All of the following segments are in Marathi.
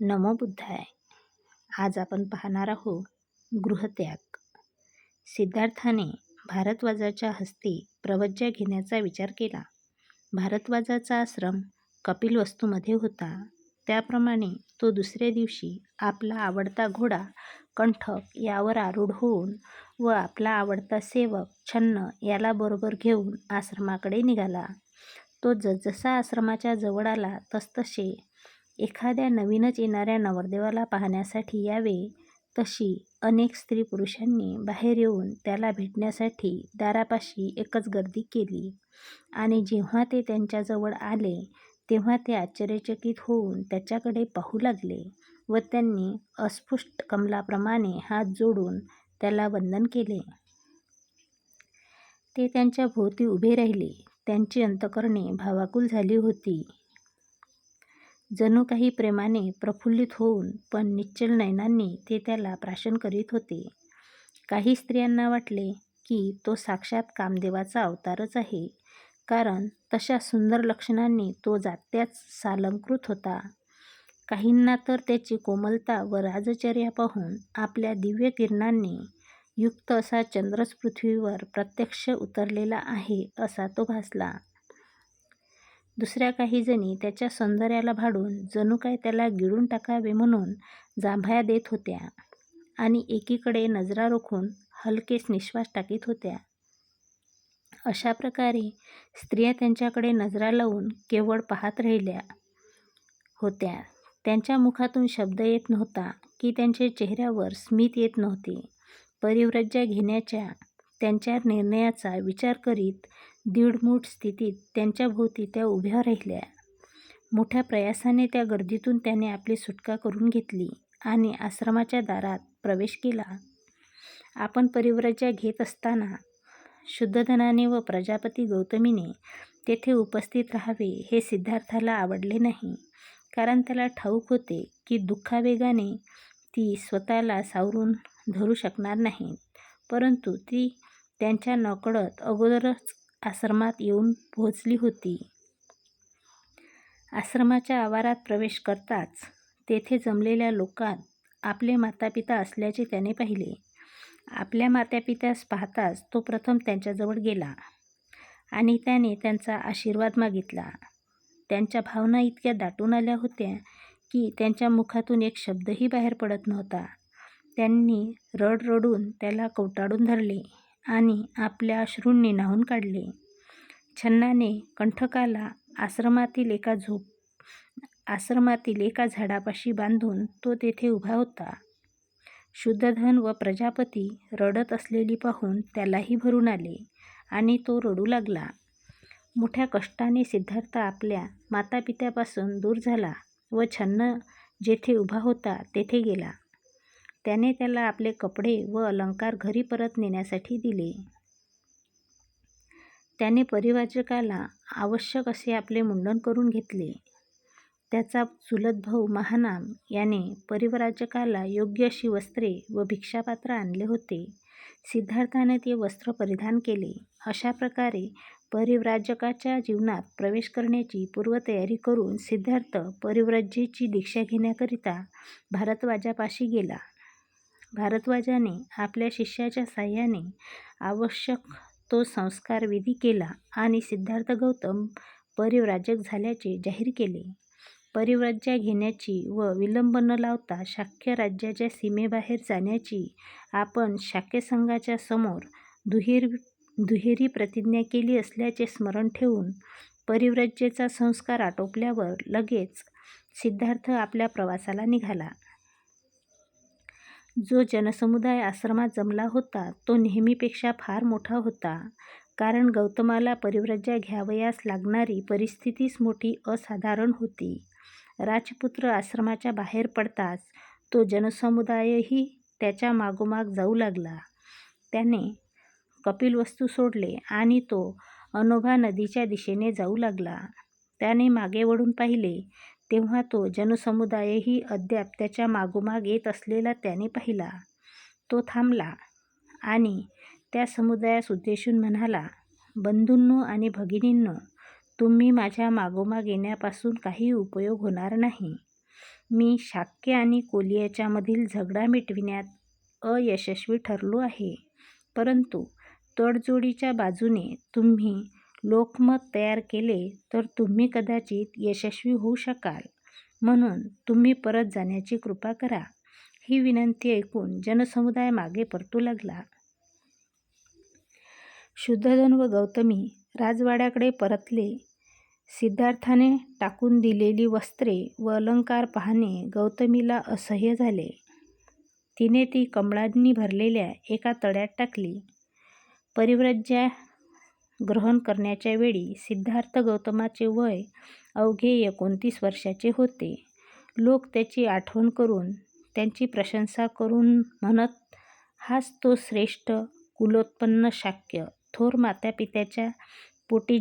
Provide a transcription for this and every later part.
नमो बुद्धाय. आज आपण पाहणार आहोत गृहत्याग. सिद्धार्थाने भारद्वाजाच्या हस्ते प्रवज्या घेण्याचा विचार केला. भारद्वाजाचा आश्रम कपिलवस्तूमध्ये होता. त्याप्रमाणे तो दुसऱ्या दिवशी आपला आवडता घोडा कंठक यावर आरूढ होऊन व आपला आवडता सेवक छन्न याला बरोबर घेऊन आश्रमाकडे निघाला. तो जसजसा आश्रमाच्या जवळ आला तसतसे एखाद्या नवीनच येणाऱ्या नवरदेवाला पाहण्यासाठी यावे तशी अनेक स्त्री पुरुषांनी बाहेर येऊन त्याला भेटण्यासाठी दारापाशी एकच गर्दी केली आणि जेव्हा ते त्यांच्याजवळ आले तेव्हा ते आश्चर्यचकित होऊन त्याच्याकडे पाहू लागले व त्यांनी अस्फुष्ट कमलाप्रमाणे हात जोडून त्याला वंदन केले. ते त्यांच्या भोवती उभे राहिले. त्यांची अंतःकरणे भावाकुल झाली होती. जणू काही प्रेमाने प्रफुल्लित होऊन पण निश्चल नयनांनी ते त्याला प्राशन करीत होते. काही स्त्रियांना वाटले की तो साक्षात कामदेवाचा अवतारच आहे, कारण तशा सुंदर लक्षणांनी तो जात्याच सालंकृत होता. काहींना तर त्याची कोमलता व राजचर्या पाहून आपल्या दिव्य किरणांनी युक्त असा चंद्रच पृथ्वीवर प्रत्यक्ष उतरलेला आहे असा तो भासला. दुसऱ्या काही जणी त्याच्या सौंदर्याला भाडून जणू काय त्याला गिळून टाकावे म्हणून जांभया देत होत्या आणि एकीकडे नजरा रोखून हलकेच निश्वास टाकीत होत्या. अशा प्रकारे स्त्रिया त्यांच्याकडे नजरा लावून केवळ पाहत राहिल्या होत्या. त्यांच्या मुखातून शब्द येत नव्हता की त्यांच्या चेहऱ्यावर स्मित येत नव्हते. परिव्रज्या घेण्याच्या त्यांच्या निर्णयाचा विचार करीत दीडमूठ स्थितीत त्यांच्याभोवती त्या उभ्या राहिल्या. मोठ्या प्रयासाने त्या गर्दीतून त्याने आपली सुटका करून घेतली आणि आश्रमाच्या दारात प्रवेश केला. आपण परिव्रजा घेत असताना शुद्धधनाने व प्रजापती गौतमीने तेथे उपस्थित राहावे हे सिद्धार्थाला आवडले नाही. कारण त्याला ठाऊक होते की दुःखावेगाने ती स्वतःला सावरून धरू शकणार नाहीत. परंतु ती त्यांच्या नकळत अगोदरच आश्रमात येऊन पोहोचली होती. आश्रमाच्या आवारात प्रवेश करताच तेथे जमलेल्या लोकांत आपले मातापिता असल्याचे त्याने पाहिले. आपल्या मातापित्यास पाहताच तो प्रथम त्यांच्याजवळ गेला आणि त्याने त्यांचा आशीर्वाद मागितला. त्यांच्या भावना इतक्या दाटून आल्या होत्या की त्यांच्या मुखातून एक शब्दही बाहेर पडत नव्हता. त्यांनी रडरडून त्याला कवटाळून धरले आणि आपल्या अश्रूंनी न्हाऊन काढले. छन्नाने कंठकाला आश्रमातील एका झोप आश्रमातील एका झाडापाशी बांधून तो तेथे उभा होता. शुद्धधन व प्रजापती रडत असलेली पाहून त्यालाही भरून आले आणि तो रडू लागला. मोठ्या कष्टाने सिद्धार्थ आपल्या मातापित्यापासून दूर झाला व छन्न जेथे उभा होता तेथे गेला. त्याने त्याला आपले कपडे व अलंकार घरी परत नेण्यासाठी दिले. त्याने परिव्राजकाला आवश्यक असे आपले मुंडन करून घेतले. त्याचा चुलत भाऊ महानाम याने परिव्राजकाला योग्य अशी वस्त्रे व भिक्षापात्र आणले होते. सिद्धार्थाने ते वस्त्र परिधान केले. अशा प्रकारे परिव्राजकाच्या जीवनात प्रवेश करण्याची पूर्वतयारी करून सिद्धार्थ परिव्रजेची दीक्षा घेण्याकरिता भारद्वाजापाशी गेला. भारद्वाजाने आपल्या शिष्याच्या साहाय्याने आवश्यक तो संस्कारविधी केला आणि सिद्धार्थ गौतम परिव्राजक झाल्याचे जाहीर केले. परिव्राज्य घेण्याची व विलंब न लावता शाक्य राज्याच्या सीमेबाहेर जाण्याची आपण शाक्यसंघाच्या समोर दुहेरी प्रतिज्ञा केली असल्याचे स्मरण ठेवून परिव्रजेचा संस्कार आटोपल्यावर लगेच सिद्धार्थ आपल्या प्रवासाला निघाला. जो जनसमुदाय आश्रमात जमला होता तो नेहमीपेक्षा फार मोठा होता. कारण गौतमाला परिव्रज्या घ्यावयास लागणारी परिस्थितीच मोठी असाधारण होती. राजपुत्र आश्रमाच्या बाहेर पडताच तो जनसमुदायही त्याच्या मागोमाग जाऊ लागला. त्याने कपिलवस्तू सोडले आणि तो अनोभा नदीच्या दिशेने जाऊ लागला. त्याने मागे वळून पाहिले तेव्हा तो जनसमुदायही अद्याप त्याच्या मागोमाग येत असलेला त्याने पाहिला. तो थांबला आणि त्या समुदायास उद्देशून म्हणाला, बंधूंनो आणि भगिनींनो, तुम्ही माझ्या मागोमाग येण्यापासून काही उपयोग होणार नाही. मी शाक्य आणि कोलियाच्यामधील झगडा मिटविण्यात अयशस्वी ठरलो आहे. परंतु तडजोडीच्या बाजूने तुम्ही लोकमत तयार केले तर तुम्ही कदाचित यशस्वी होऊ शकाल. म्हणून तुम्ही परत जाण्याची कृपा करा. ही विनंती ऐकून जनसमुदाय मागे परतू लागला. शुद्धोधन व गौतमी राजवाड्याकडे परतले. सिद्धार्थाने टाकून दिलेली वस्त्रे व अलंकार पाहणे गौतमीला असह्य झाले. तिने ती कमळांनी भरलेल्या एका तळ्यात टाकली. परिव्रज्या ग्रहण करण्याच्या वेळी सिद्धार्थ गौतमाचे वय अवघे एकोणतीस वर्षाचे होते. लोक त्याची आठवण करून त्याची प्रशंसा करून म्हणत, हाच तो श्रेष्ठ कुलोत्पन्न शाक्य, थोर मातापित्याच्या पोटी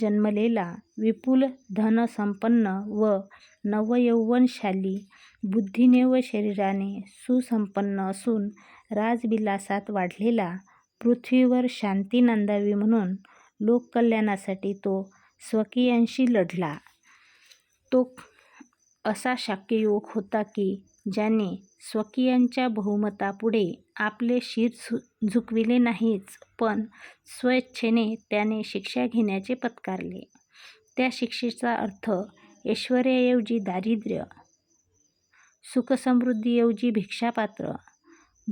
जन्मलेला, विपुल धनसंपन्न व नवयौवनशाली, बुद्धीने व शरीराने सुसंपन्न असून राजविलासात वाढलेला, पृथ्वीवर शांती नांदावी म्हणून लोककल्याणासाठी तो स्वकीयांशी लढला, तो असा शाक्ययुवक होता की, ज्याने स्वकीयांच्या बहुमतापुढे आपले शिर झुकविले नाहीच, पण स्वेच्छेने त्याने शिक्षा घेण्याचे पत्कारले. त्या शिक्षेचा अर्थ ऐश्वर्याऐवजी दारिद्र्य, सुखसमृद्धीऐवजी भिक्षापात्र,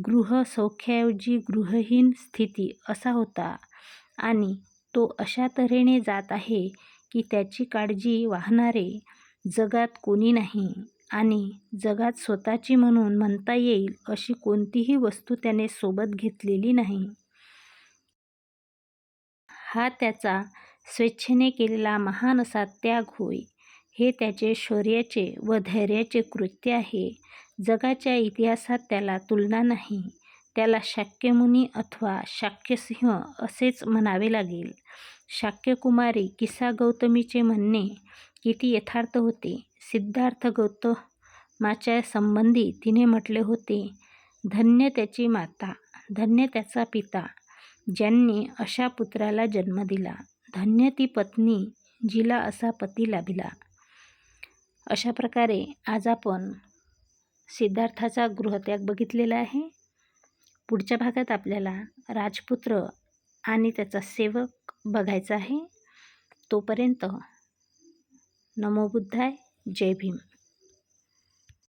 गृहसौख्याऐवजी गृहहीन स्थिती असा होता आणि तो अशा तऱ्हेने जात आहे की त्याची काळजी वाहणारे जगात कोणी नाही आणि जगात स्वतःची म्हणून म्हणता येईल अशी कोणतीही वस्तू त्याने सोबत घेतलेली नाही. हा त्याचा स्वेच्छेने केलेला महान असा त्याग होय. हे त्याचे शौर्याचे व धैर्याचे कृत्य आहे. जगाच्या इतिहासात त्याला तुलना नाही. त्याला शाक्यमुनी अथवा शाक्यसिंह असेच म्हणावे लागेल. शाक्यकुमारी किसा गौतमीचे म्हणणे किती यथार्थ होते. सिद्धार्थ गौतमाच्या संबंधी तिने म्हटले होते, धन्य त्याची माता, धन्य त्याचा पिता, ज्यांनी अशा पुत्राला जन्म दिला, धन्य ती पत्नी जिला असा पती लाभला. अशा प्रकारे आज आपण सिद्धार्थाचा गृहत्याग बघितलेला आहे. पुढच्या भागात आपल्याला राजपुत्र आणि त्याचा सेवक बघायचा आहे. तोपर्यंत नमो बुद्धाय, जय भीम.